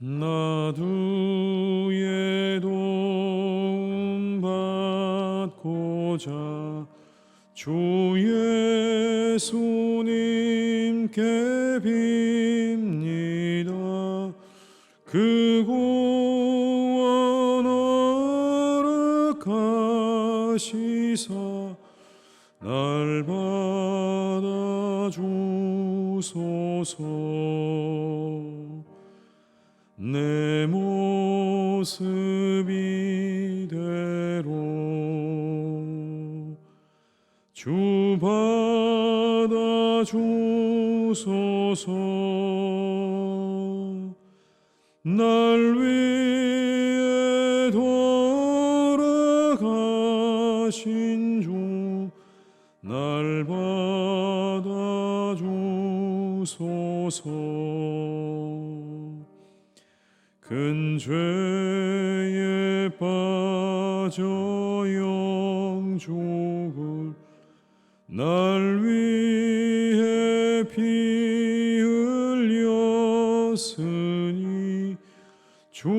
나두의 도움 받고자 주 예수님께 빕니다. 그 구원 허락하시사 날 받아 주소서 모습 이대로 주 받아 주소서. 날 위해 돌아가신 주 날 받아 주소서 큰 죄에 빠져 영죽을. 날 위해 피 흘렸으니 주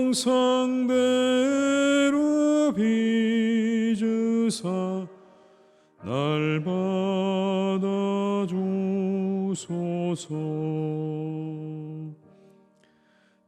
형상대로 빚으사 날 받아 주소서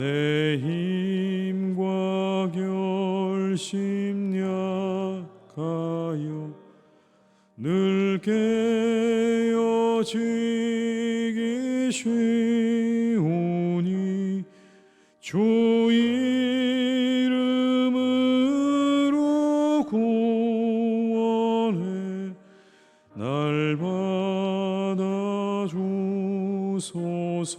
내 힘과 결심 약하여 늘 깨어지기 쉬우니 주 이름으로 구원해 날 받아 주소서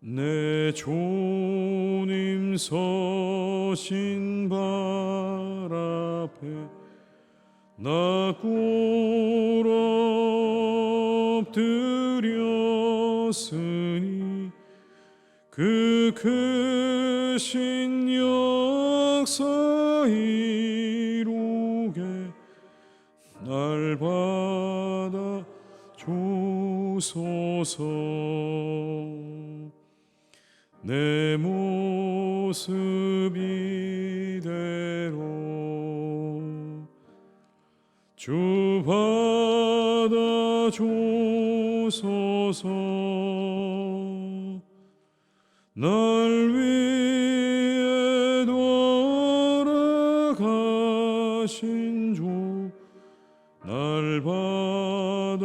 내 주님 서신 발 앞에 나 꿇어엎드렸으니 그 크신 역사 이루게 날 받아 주소서 내 모습 이대로 주 받아 주소서. 날 위해 돌아가신 주 날 받아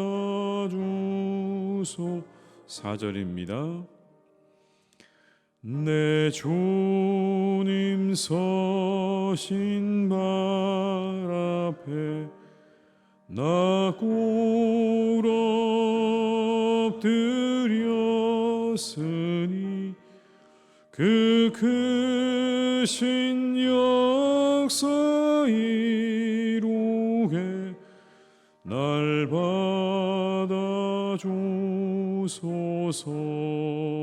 주소 사절입니다. 내 주님 서신 발 앞에 나 꿇어드렸으니 그 크신 역사 이루게 날 받아주소서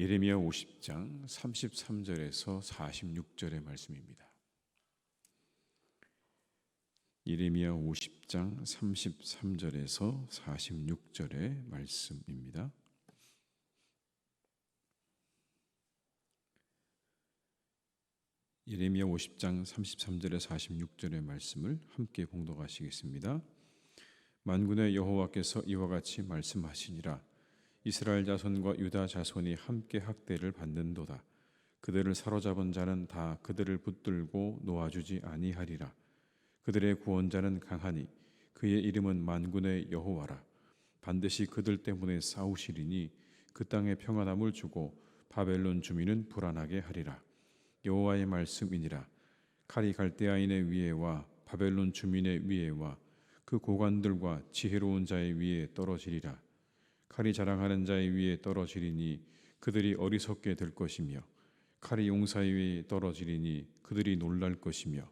예레미야 50장 33절에서 46절의 말씀입니다. 예레미야 50장 33절에서 46절의 말씀입니다. 예레미야 50장 33절에 46절의 말씀을 함께 봉독하시겠습니다. 만군의 여호와께서 이와 같이 말씀하시니라 이스라엘 자손과 유다 자손이 함께 학대를 받는도다. 그들을 사로잡은 자는 다 그들을 붙들고 놓아주지 아니하리라. 그들의 구원자는 강하니 그의 이름은 만군의 여호와라. 반드시 그들 때문에 싸우시리니 그 땅에 평안함을 주고 바벨론 주민은 불안하게 하리라. 여호와의 말씀이니라. 칼이 갈대아인의 위에와 바벨론 주민의 위에와 그 고관들과 지혜로운 자의 위에 떨어지리라 칼이 자랑하는 자의 위에 떨어지리니 그들이 어리석게 될 것이며 칼이 용사의 위에 떨어지리니 그들이 놀랄 것이며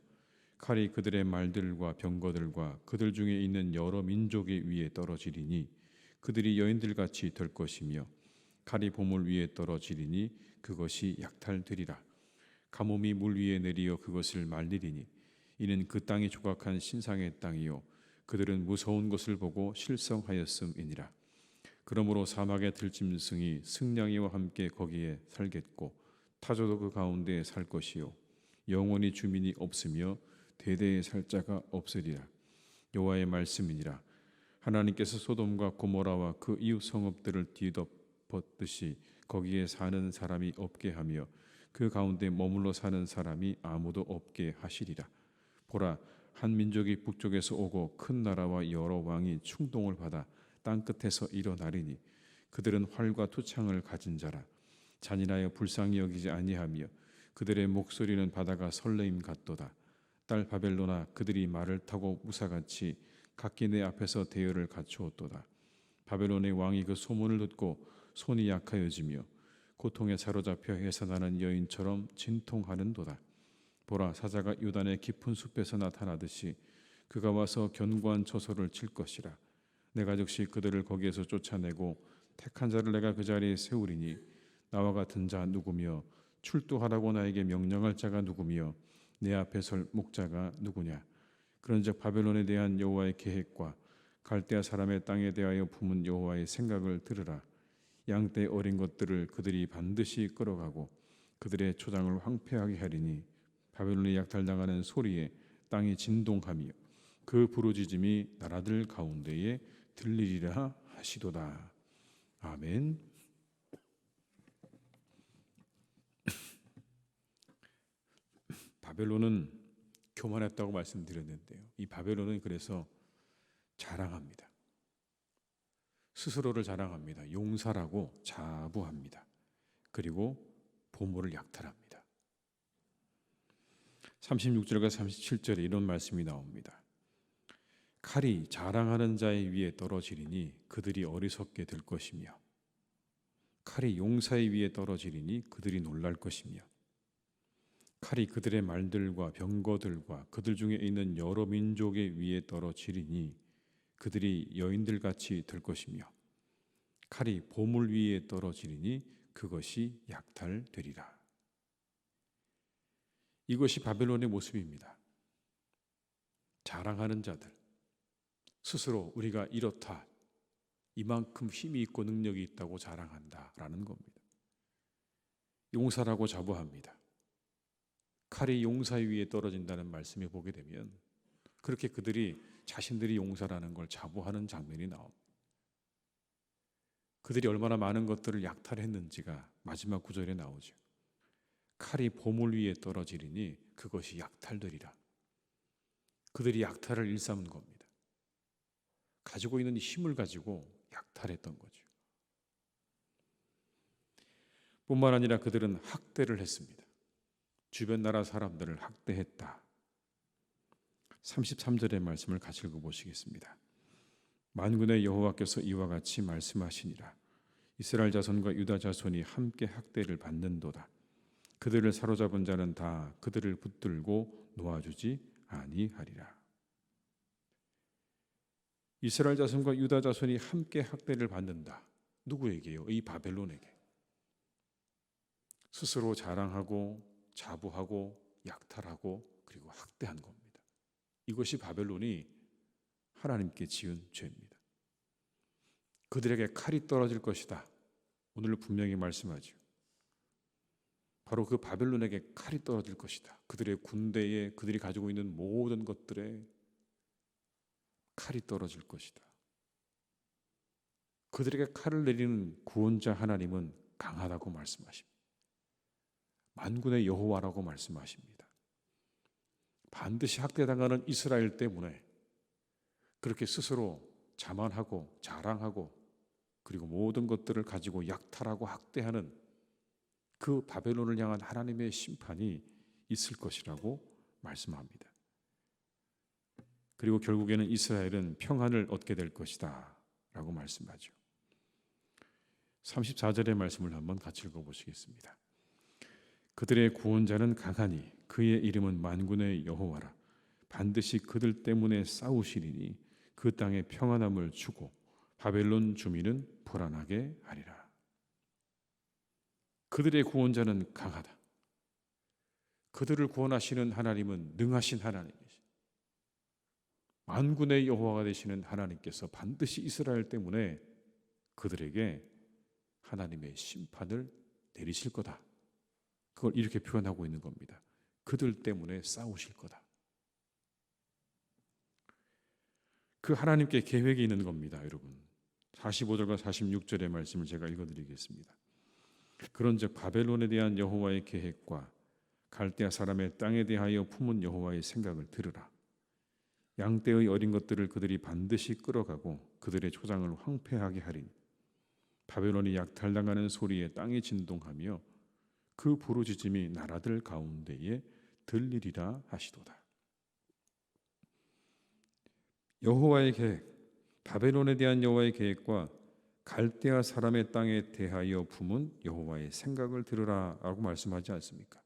칼이 그들의 말들과 병거들과 그들 중에 있는 여러 민족의 위에 떨어지리니 그들이 여인들 같이 될 것이며 칼이 보물 위에 떨어지리니 그것이 약탈되리라. 가뭄이 물 위에 내리어 그것을 말리리니 이는 그 땅이 조각한 신상의 땅이요 그들은 무서운 것을 보고 실성하였음이니라 그러므로 사막의 들짐승이 승냥이와 함께 거기에 살겠고 타조도 그 가운데에 살 것이요. 영원히 주민이 없으며 대대의 살자가 없으리라. 여호와의 말씀이니라. 하나님께서 소돔과 고모라와 그 이웃 성읍들을 뒤덮었듯이 거기에 사는 사람이 없게 하며 그 가운데 머물러 사는 사람이 아무도 없게 하시리라. 보라 한 민족이 북쪽에서 오고 큰 나라와 여러 왕이 충동을 받아 땅 끝에서 일어나리니 그들은 활과 투창을 가진 자라. 잔인하여 불쌍히 여기지 아니하며 그들의 목소리는 바다가 설레임 같도다. 딸 바벨로나 그들이 말을 타고 무사같이 각기 내 앞에서 대열을 갖추었도다. 바벨론의 왕이 그 소문을 듣고 손이 약하여지며 고통에 사로잡혀 해산하는 여인처럼 진통하는도다. 보라 사자가 유단의 깊은 숲에서 나타나듯이 그가 와서 견고한 처소를 칠 것이라 내가 즉시 그들을 거기에서 쫓아내고 택한 자를 내가 그 자리에 세우리니 나와 같은 자 누구며 출두하라고 나에게 명령할 자가 누구며 내 앞에 설 목자가 누구냐? 그런즉 바벨론에 대한 여호와의 계획과 갈대아 사람의 땅에 대하여 품은 여호와의 생각을 들으라. 양 떼 어린 것들을 그들이 반드시 끌어가고 그들의 초장을 황폐하게 하리니 바벨론이 약탈당하는 소리에 땅이 진동하며 그 부르짖음이 나라들 가운데에 들리리라 하시도다. 아멘. 바벨론은 교만했다고 말씀드렸는데요. 이 바벨론은 그래서 자랑합니다. 스스로를 자랑합니다. 용사라고 자부합니다. 그리고 보물을 약탈합니다. 36절과 37절에 이런 말씀이 나옵니다. 칼이 자랑하는 자의 위에 떨어지리니 그들이 어리석게 될 것이며 칼이 용사의 위에 떨어지리니 그들이 놀랄 것이며 칼이 그들의 말들과 병거들과 그들 중에 있는 여러 민족의 위에 떨어지리니 그들이 여인들 같이 될 것이며 칼이 보물 위에 떨어지리니 그것이 약탈되리라. 이것이 바벨론의 모습입니다. 자랑하는 자들, 스스로 우리가 이렇다, 이만큼 힘이 있고 능력이 있다고 자랑한다 라는 겁니다. 용사라고 자부합니다. 칼이 용사 위에 떨어진다는 말씀을 보게 되면 그렇게 그들이 자신들이 용사라는 걸 자부하는 장면이 나옵니다. 그들이 얼마나 많은 것들을 약탈했는지가 마지막 구절에 나오죠. 칼이 보물 위에 떨어지리니 그것이 약탈되리라. 그들이 약탈을 일삼은 겁니다. 가지고 있는 힘을 가지고 약탈했던 거죠. 뿐만 아니라 그들은 학대를 했습니다. 주변 나라 사람들을 학대했다. 33절의 말씀을 같이 읽어보시겠습니다. 만군의 여호와께서 이와 같이 말씀하시니라. 이스라엘 자손과 유다 자손이 함께 학대를 받는도다. 그들을 사로잡은 자는 다 그들을 붙들고 놓아주지 아니하리라. 이스라엘 자손과 유다 자손이 함께 학대를 받는다. 누구에게요? 이 바벨론에게. 스스로 자랑하고 자부하고 약탈하고 그리고 학대한 겁니다. 이것이 바벨론이 하나님께 지은 죄입니다. 그들에게 칼이 떨어질 것이다. 오늘 분명히 말씀하죠. 바로 그 바벨론에게 칼이 떨어질 것이다. 그들의 군대에 그들이 가지고 있는 모든 것들에 칼이 떨어질 것이다. 그들에게 칼을 내리는 구원자 하나님은 강하다고 말씀하십니다. 만군의 여호와라고 말씀하십니다. 반드시 학대당하는 이스라엘 때문에 그렇게 스스로 자만하고 자랑하고 그리고 모든 것들을 가지고 약탈하고 학대하는 그 바벨론을 향한 하나님의 심판이 있을 것이라고 말씀합니다. 그리고 결국에는 이스라엘은 평안을 얻게 될 것이다 라고 말씀하죠. 34절의 말씀을 한번 같이 읽어보시겠습니다. 그들의 구원자는 강하니 그의 이름은 만군의 여호와라 반드시 그들 때문에 싸우시리니 그 땅에 평안함을 주고 바벨론 주민은 불안하게 하리라. 그들의 구원자는 강하다. 그들을 구원하시는 하나님은 능하신 하나님이시. 만군의 여호와가 되시는 하나님께서 반드시 이스라엘 때문에 그들에게 하나님의 심판을 내리실 거다. 그걸 이렇게 표현하고 있는 겁니다. 그들 때문에 싸우실 거다. 그 하나님께 계획이 있는 겁니다, 여러분. 45절과 46절의 말씀을 제가 읽어 드리겠습니다. 그런즉 바벨론에 대한 여호와의 계획과 갈대아 사람의 땅에 대하여 품은 여호와의 생각을 들으라. 양떼의 어린 것들을 그들이 반드시 끌어가고 그들의 초장을 황폐하게 하리니 바벨론이 약탈당하는 소리에 땅이 진동하며 그 부르짖음이 나라들 가운데에 들리리라 하시도다. 여호와의 계획, 바벨론에 대한 여호와의 계획과 갈대아 사람의 땅에 대하여 품은 여호와의 생각을 들으라라고 말씀하지 않습니까?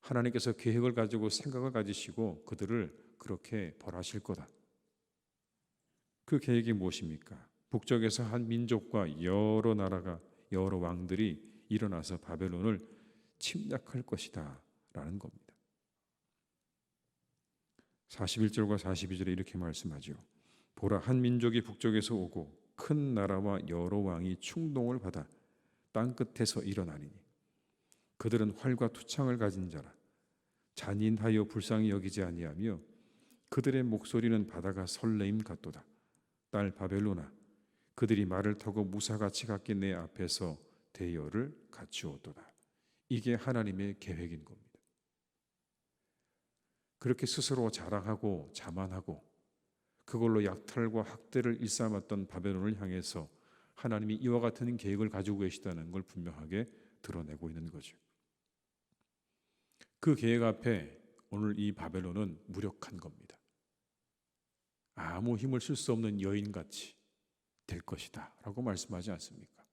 하나님께서 계획을 가지고 생각을 가지시고 그들을 그렇게 벌하실 거다. 그 계획이 무엇입니까? 북쪽에서 한 민족과 여러 나라가 여러 왕들이 일어나서 바벨론을 침략할 것이다 라는 겁니다. 41절과 42절에 이렇게 말씀하죠. 보라 한 민족이 북쪽에서 오고 큰 나라와 여러 왕이 충동을 받아 땅 끝에서 일어나리니 그들은 활과 투창을 가진 자라 잔인하여 불쌍히 여기지 아니하며 그들의 목소리는 바다가 설레임 같도다 딸 바벨로나 그들이 말을 타고 무사같이 갔기 내 앞에서 대여를 갖추었도다 이게 하나님의 계획인 겁니다. 그렇게 스스로 자랑하고 자만하고 그걸로 약탈과 학대를 일삼았던 바벨론을 향해서 하나님이 이와 같은 계획을 가지고 계시다는 걸 분명하게 드러내고 있는 거죠. 그 계획 앞에 오늘 이 바벨론은 무력한 겁니다. 아무 힘을 쓸 수 없는 여인같이 될 것이다 라고 말씀하지 않습니까?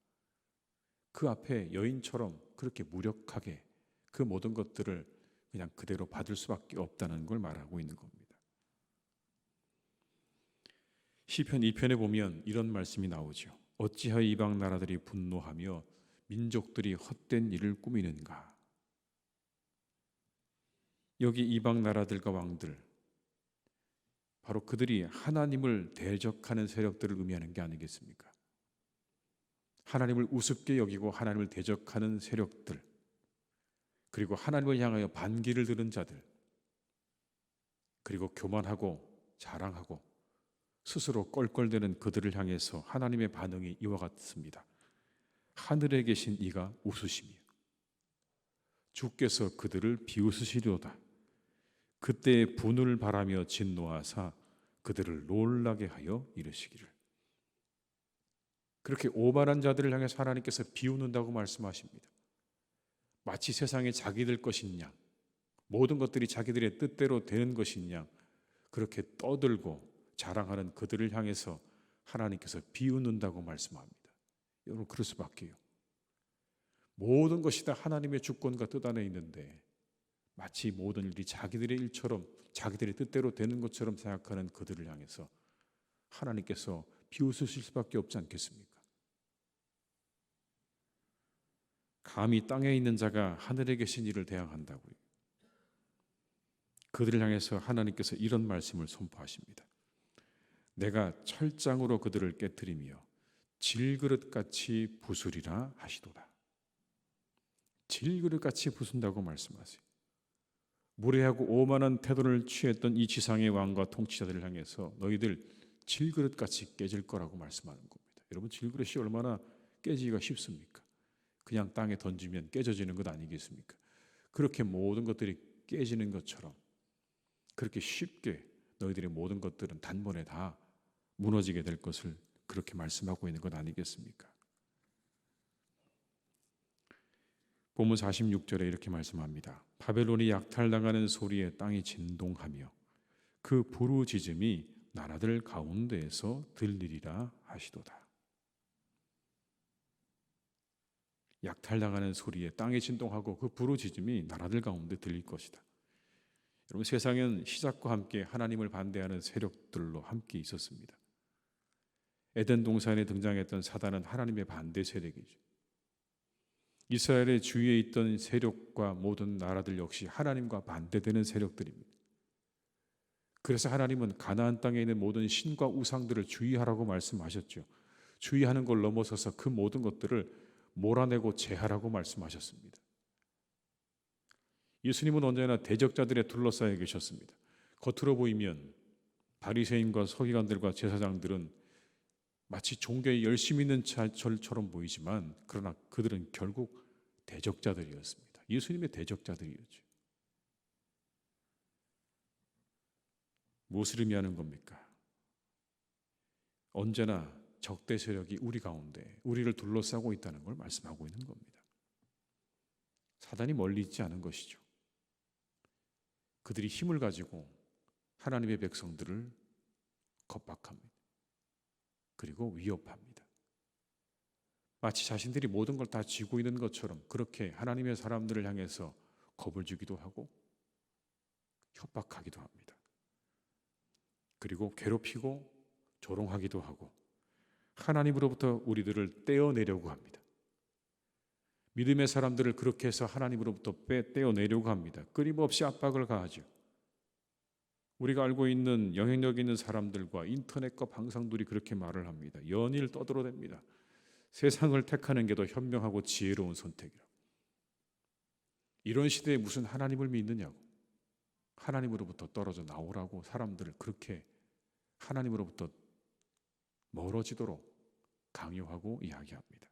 그 앞에 여인처럼 그렇게 무력하게 그 모든 것들을 그냥 그대로 받을 수밖에 없다는 걸 말하고 있는 겁니다. 시편 2편에 보면 이런 말씀이 나오죠. 어찌하여 이방 나라들이 분노하며 민족들이 헛된 일을 꾸미는가? 여기 이방 나라들과 왕들 바로 그들이 하나님을 대적하는 세력들을 의미하는 게 아니겠습니까? 하나님을 우습게 여기고 하나님을 대적하는 세력들 그리고 하나님을 향하여 반기를 드는 자들 그리고 교만하고 자랑하고 스스로 껄껄대는 그들을 향해서 하나님의 반응이 이와 같습니다. 하늘에 계신 이가 웃으시며 주께서 그들을 비웃으시려다. 그때 분을 바라며 진노하사 그들을 놀라게 하여 이르시기를. 그렇게 오만한 자들을 향해서 하나님께서 비웃는다고 말씀하십니다. 마치 세상에 자기들 양, 모든 것들이 자기들의 뜻대로 되는 양, 그렇게 떠들고 자랑하는 그들을 향해서 하나님께서 비웃는다고 말씀합니다. 여러분 그럴 수밖에요. 모든 것이 다 하나님의 주권과 뜻 안에 있는데 마치 모든 일이 자기들의 일처럼 자기들의 뜻대로 되는 것처럼 생각하는 그들을 향해서 하나님께서 비웃으실 수밖에 없지 않겠습니까? 감히 땅에 있는 자가 하늘에 계신 이를 대항한다고요. 그들을 향해서 하나님께서 이런 말씀을 선포하십니다. 내가 철장으로 그들을 깨뜨리며 질그릇같이 부수리라 하시도다. 질그릇같이 부순다고 말씀하세요. 무례하고 오만한 태도를 취했던 이 지상의 왕과 통치자들을 향해서 너희들 질그릇같이 깨질 거라고 말씀하는 겁니다. 여러분 질그릇이 얼마나 깨지기가 쉽습니까? 그냥 땅에 던지면 깨져지는 것 아니겠습니까? 그렇게 모든 것들이 깨지는 것처럼 그렇게 쉽게 너희들의 모든 것들은 단번에 다 무너지게 될 것을 그렇게 말씀하고 있는 것 아니겠습니까? 본문 46절에 이렇게 말씀합니다. 바벨론이 약탈당하는 소리에 땅이 진동하며 그 부르짖음이 나라들 가운데에서 들리리라 하시도다. 약탈당하는 소리에 땅이 진동하고 그 부르짖음이 나라들 가운데 들릴 것이다. 여러분 세상은 시작과 함께 하나님을 반대하는 세력들로 함께 있었습니다. 에덴 동산에 등장했던 사단은 하나님의 반대 세력이죠. 이스라엘의 주위에 있던 세력과 모든 나라들 역시 하나님과 반대되는 세력들입니다. 그래서 하나님은 가나안 땅에 있는 모든 신과 우상들을 주의하라고 말씀하셨죠. 주의하는 걸 넘어서서 그 모든 것들을 몰아내고 제하라고 말씀하셨습니다. 예수님은 언제나 대적자들에 둘러싸여 계셨습니다. 겉으로 보이면 바리새인과 서기관들과 제사장들은 마치 종교에 열심히 있는 자처럼 보이지만 그러나 그들은 결국 대적자들이었습니다. 예수님의 대적자들이었죠. 무엇을 의미하는 겁니까? 언제나 적대 세력이 우리 가운데 우리를 둘러싸고 있다는 걸 말씀하고 있는 겁니다. 사단이 멀리 있지 않은 것이죠. 그들이 힘을 가지고 하나님의 백성들을 겁박합니다. 그리고 위협합니다. 마치 자신들이 모든 걸 다 쥐고 있는 것처럼 그렇게 하나님의 사람들을 향해서 겁을 주기도 하고 협박하기도 합니다. 그리고 괴롭히고 조롱하기도 하고 하나님으로부터 우리들을 떼어내려고 합니다. 믿음의 사람들을 그렇게 해서 하나님으로부터 빼 떼어내려고 합니다. 끊임없이 압박을 가하죠. 우리가 알고 있는 영향력 있는 사람들과 인터넷과 방송들이 그렇게 말을 합니다. 연일 떠들어댑니다. 세상을 택하는 게 더 현명하고 지혜로운 선택이라. 이런 시대에 무슨 하나님을 믿느냐고. 하나님으로부터 떨어져 나오라고 사람들을 그렇게 하나님으로부터 멀어지도록 강요하고 이야기합니다.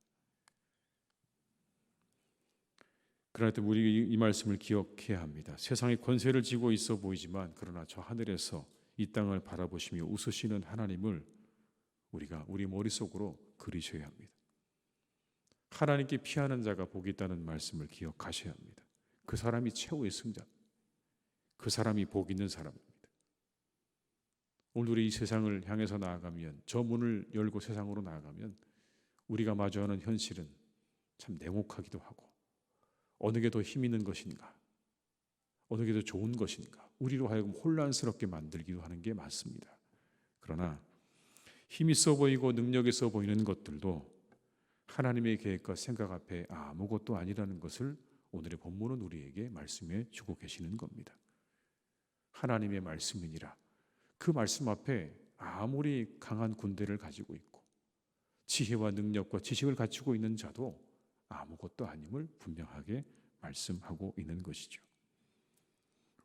때 우리 이 말씀을 기억해야 합니다. 세상에 권세를 쥐고 있어 보이지만 그러나 저 하늘에서 이 땅을 바라보시며 웃으시는 하나님을 우리가 우리 머릿속으로 그리셔야 합니다. 하나님께 피하는 자가 복이 있다는 말씀을 기억하셔야 합니다. 그 사람이 최후의 승자. 그 사람이 복 있는 사람입니다. 오늘 우리 이 세상을 향해서 나아가면 저 문을 열고 세상으로 나아가면 우리가 마주하는 현실은 참 냉혹하기도 하고 어느 게 더 힘 있는 것인가? 어느 게 더 좋은 것인가? 우리로 하여금 혼란스럽게 만들기도 하는 게 맞습니다. 그러나 힘 있어 보이고 능력 있어 보이는 것들도 하나님의 계획과 생각 앞에 아무것도 아니라는 것을 오늘의 본문은 우리에게 말씀해 주고 계시는 겁니다. 하나님의 말씀이니라. 그 말씀 앞에 아무리 강한 군대를 가지고 있고 지혜와 능력과 지식을 갖추고 있는 자도 아무것도 아님을 분명하게 말씀하고 있는 것이죠.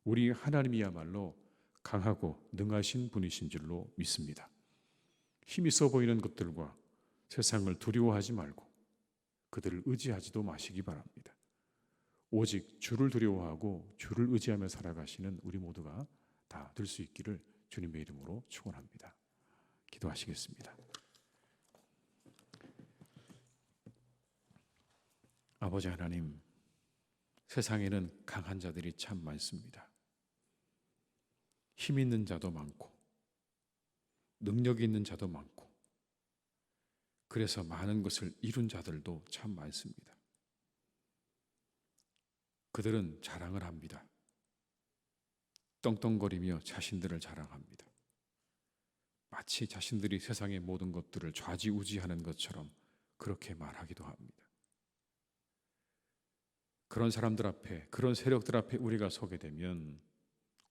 우리 하나님이야말로 강하고 능하신 분이신 줄로 믿습니다. 힘 있어 보이는 것들과 세상을 두려워하지 말고 그들을 의지하지도 마시기 바랍니다. 오직 주를 두려워하고 주를 의지하며 살아가시는 우리 모두가 다 될 수 있기를 주님의 이름으로 축원합니다. 기도하시겠습니다. 아버지 하나님, 세상에는 강한 자들이 참 많습니다. 힘 있는 자도 많고, 능력 있는 자도 많고, 그래서 많은 것을 이룬 자들도 참 많습니다. 그들은 자랑을 합니다. 떵떵거리며 자신들을 자랑합니다. 마치 자신들이 세상의 모든 것들을 좌지우지하는 것처럼 그렇게 말하기도 합니다. 그런 사람들 앞에, 그런 세력들 앞에 우리가 서게 되면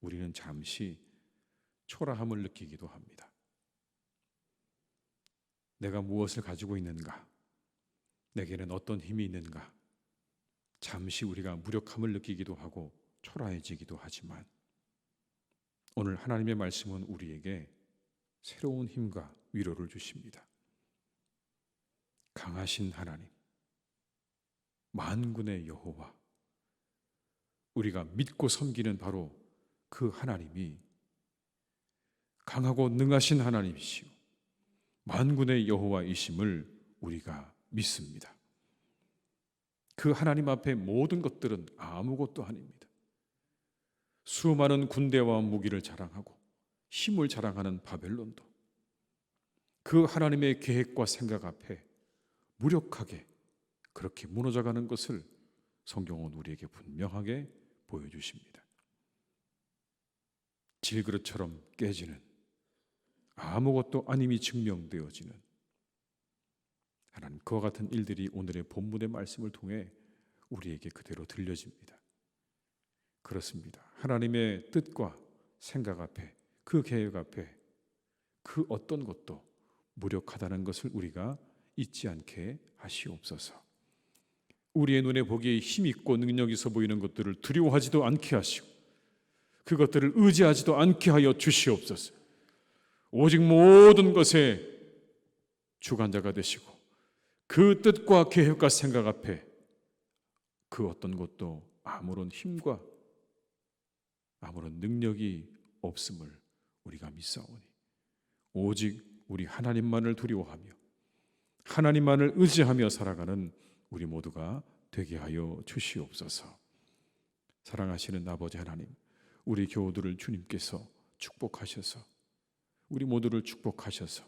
우리는 잠시 초라함을 느끼기도 합니다. 내가 무엇을 가지고 있는가? 내게는 어떤 힘이 있는가? 잠시 우리가 무력함을 느끼기도 하고 초라해지기도 하지만 오늘 하나님의 말씀은 우리에게 새로운 힘과 위로를 주십니다. 강하신 하나님, 만군의 여호와, 우리가 믿고 섬기는 바로 그 하나님이 강하고 능하신 하나님이시요 만군의 여호와이심을 우리가 믿습니다. 그 하나님 앞에 모든 것들은 아무것도 아닙니다. 수많은 군대와 무기를 자랑하고 힘을 자랑하는 바벨론도 그 하나님의 계획과 생각 앞에 무력하게 그렇게 무너져가는 것을 성경은 우리에게 분명하게 보여주십니다. 질그릇처럼 깨지는 아무것도 아님이 증명되어지는 하나님 그와 같은 일들이 오늘의 본문의 말씀을 통해 우리에게 그대로 들려집니다. 그렇습니다. 하나님의 뜻과 생각 앞에 그 계획 앞에 그 어떤 것도 무력하다는 것을 우리가 잊지 않게 하시옵소서. 우리의 눈에 보기에 힘 있고 능력 있어 보이는 것들을 두려워하지도 않게 하시고 그것들을 의지하지도 않게 하여 주시옵소서. 오직 모든 것에 주관자가 되시고 그 뜻과 계획과 생각 앞에 그 어떤 것도 아무런 힘과 아무런 능력이 없음을 우리가 믿사오니 오직 우리 하나님만을 두려워하며 하나님만을 의지하며 살아가는 우리 모두가 되게 하여 주시옵소서. 사랑하시는 아버지 하나님, 우리 교우들을 주님께서 축복하셔서 우리 모두를 축복하셔서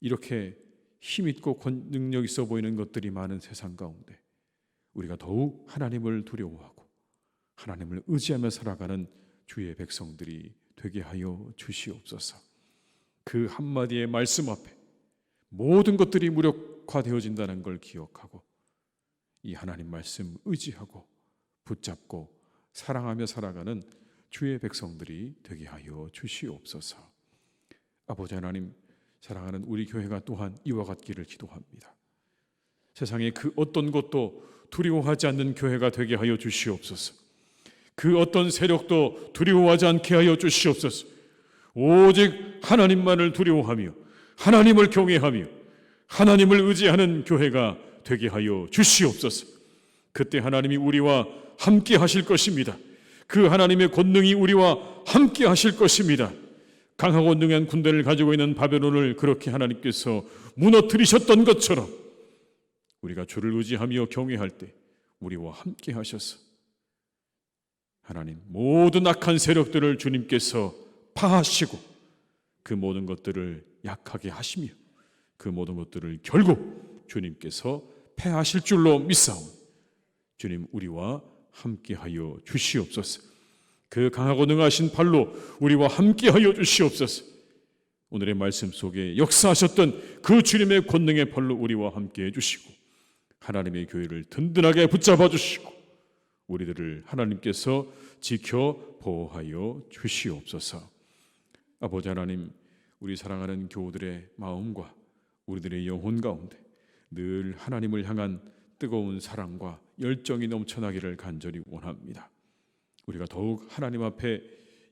이렇게 힘 있고 능력 있어 보이는 것들이 많은 세상 가운데 우리가 더욱 하나님을 두려워하고 하나님을 의지하며 살아가는 주의 백성들이 되게 하여 주시옵소서. 그 한마디의 말씀 앞에 모든 것들이 무력화되어진다는 걸 기억하고 이 하나님 말씀 의지하고 붙잡고 사랑하며 살아가는 주의 백성들이 되게 하여 주시옵소서. 아버지 하나님 사랑하는 우리 교회가 또한 이와 같기를 기도합니다. 세상에 그 어떤 것도 두려워하지 않는 교회가 되게 하여 주시옵소서. 그 어떤 세력도 두려워하지 않게 하여 주시옵소서. 오직 하나님만을 두려워하며 하나님을 경외하며 하나님을 의지하는 교회가 되게 하여 주시옵소서. 그때 하나님이 우리와 함께 하실 것입니다. 그 하나님의 권능이 우리와 함께 하실 것입니다. 강하고 능한 군대를 가지고 있는 바벨론을 그렇게 하나님께서 무너뜨리셨던 것처럼 우리가 주를 의지하며 경외할 때 우리와 함께 하셔서 하나님 모든 악한 세력들을 주님께서 파하시고 그 모든 것들을 약하게 하시며 그 모든 것들을 결국 주님께서 패하실 줄로 믿사오 주님 우리와 함께하여 주시옵소서. 그 강하고 능하신 발로 우리와 함께하여 주시옵소서. 오늘의 말씀 속에 역사하셨던 그 주님의 권능의 발로 우리와 함께해 주시고 하나님의 교회를 든든하게 붙잡아 주시고 우리들을 하나님께서 지켜 보호하여 주시옵소서. 아버지 하나님, 우리 사랑하는 교우들의 마음과 우리들의 영혼 가운데 늘 하나님을 향한 뜨거운 사랑과 열정이 넘쳐나기를 간절히 원합니다. 우리가 더욱 하나님 앞에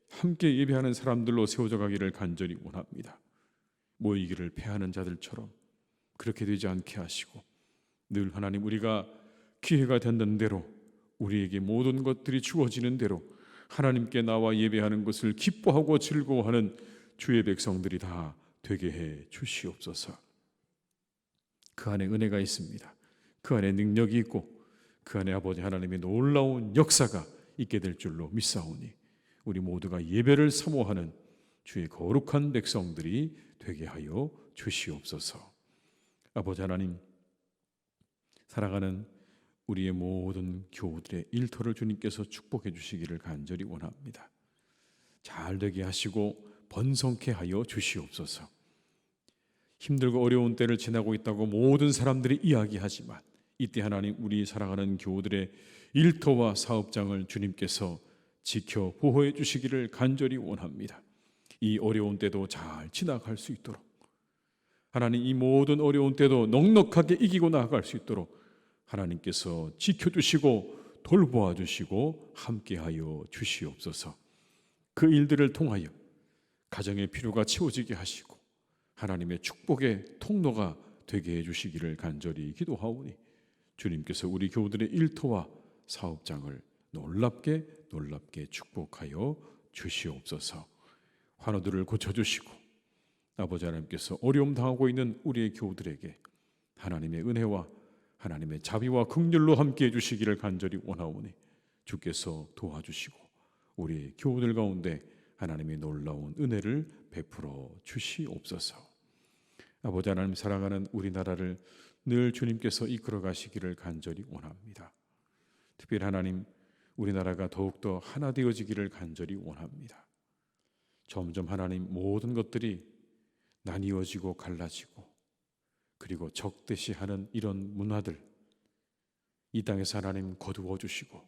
함께 예배하는 사람들로 세워져 가기를 간절히 원합니다. 모이기를 패하는 자들처럼 그렇게 되지 않게 하시고 늘 하나님 우리가 기회가 된다는 대로 우리에게 모든 것들이 주어지는 대로 하나님께 나와 예배하는 것을 기뻐하고 즐거워하는 주의 백성들이 다 되게 해 주시옵소서. 그 안에 은혜가 있습니다. 그 안에 능력이 있고 그 안에 아버지 하나님의 놀라운 역사가 있게 될 줄로 믿사오니 우리 모두가 예배를 사모하는 주의 거룩한 백성들이 되게 하여 주시옵소서. 아버지 하나님 사랑하는 우리의 모든 교우들의 일터를 주님께서 축복해 주시기를 간절히 원합니다. 잘 되게 하시고 번성케 하여 주시옵소서. 힘들고 어려운 때를 지나고 있다고 모든 사람들이 이야기하지만 이때 하나님 우리 사랑하는 교우들의 일터와 사업장을 주님께서 지켜 보호해 주시기를 간절히 원합니다. 이 어려운 때도 잘 지나갈 수 있도록 하나님 이 모든 어려운 때도 넉넉하게 이기고 나아갈 수 있도록 하나님께서 지켜 주시고 돌보아 주시고 함께하여 주시옵소서. 그 일들을 통하여 가정의 필요가 채워지게 하시고 하나님의 축복의 통로가 되게 해주시기를 간절히 기도하오니 주님께서 우리 교우들의 일터와 사업장을 놀랍게 놀랍게 축복하여 주시옵소서. 환우들을 고쳐주시고 아버지 하나님께서 어려움 당하고 있는 우리의 교우들에게 하나님의 은혜와 하나님의 자비와 긍휼로 함께 해 주시기를 간절히 원하오니 주께서 도와주시고 우리 교우들 가운데 하나님의 놀라운 은혜를 베풀어 주시옵소서. 아버지 하나님 사랑하는 우리나라를 늘 주님께서 이끌어 가시기를 간절히 원합니다. 특별히 하나님 우리나라가 더욱더 하나 되어지기를 간절히 원합니다. 점점 하나님 모든 것들이 나뉘어지고 갈라지고 그리고 적대시하는 이런 문화들 이 땅에서 하나님 거두어 주시고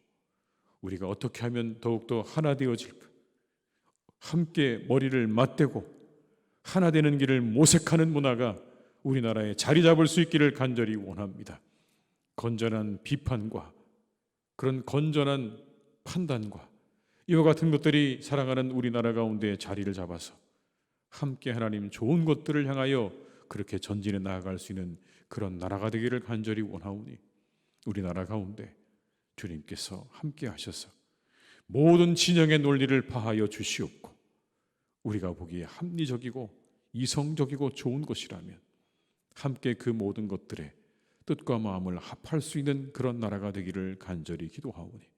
우리가 어떻게 하면 더욱더 하나 되어질까 함께 머리를 맞대고 하나 되는 길을 모색하는 문화가 우리나라에 자리 잡을 수 있기를 간절히 원합니다. 건전한 비판과 그런 건전한 판단과 이와 같은 것들이 사랑하는 우리나라 가운데 자리를 잡아서 함께 하나님 좋은 것들을 향하여 그렇게 전진해 나아갈 수 있는 그런 나라가 되기를 간절히 원하오니 우리나라 가운데 주님께서 함께 하셔서 모든 진영의 논리를 파하여 주시옵고 우리가 보기에 합리적이고 이성적이고 좋은 것이라면 함께 그 모든 것들에 뜻과 마음을 합할 수 있는 그런 나라가 되기를 간절히 기도하오니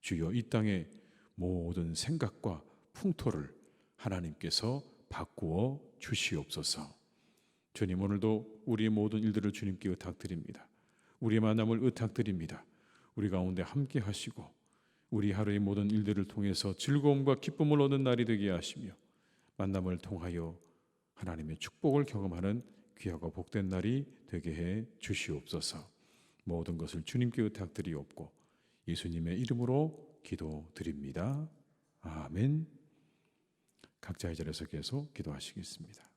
주여 이 땅의 모든 생각과 풍토를 하나님께서 바꾸어 주시옵소서. 주님 오늘도 우리의 모든 일들을 주님께 의탁드립니다. 우리의 만남을 의탁드립니다. 우리 가운데 함께 하시고 우리 하루의 모든 일들을 통해서 즐거움과 기쁨을 얻는 날이 되게 하시며 만남을 통하여 하나님의 축복을 경험하는 귀하고 복된 날이 되게 해 주시옵소서. 모든 것을 주님께 의탁드리옵고 예수님의 이름으로 기도드립니다. 아멘. 각자의 자리에서 계속 기도하시겠습니다.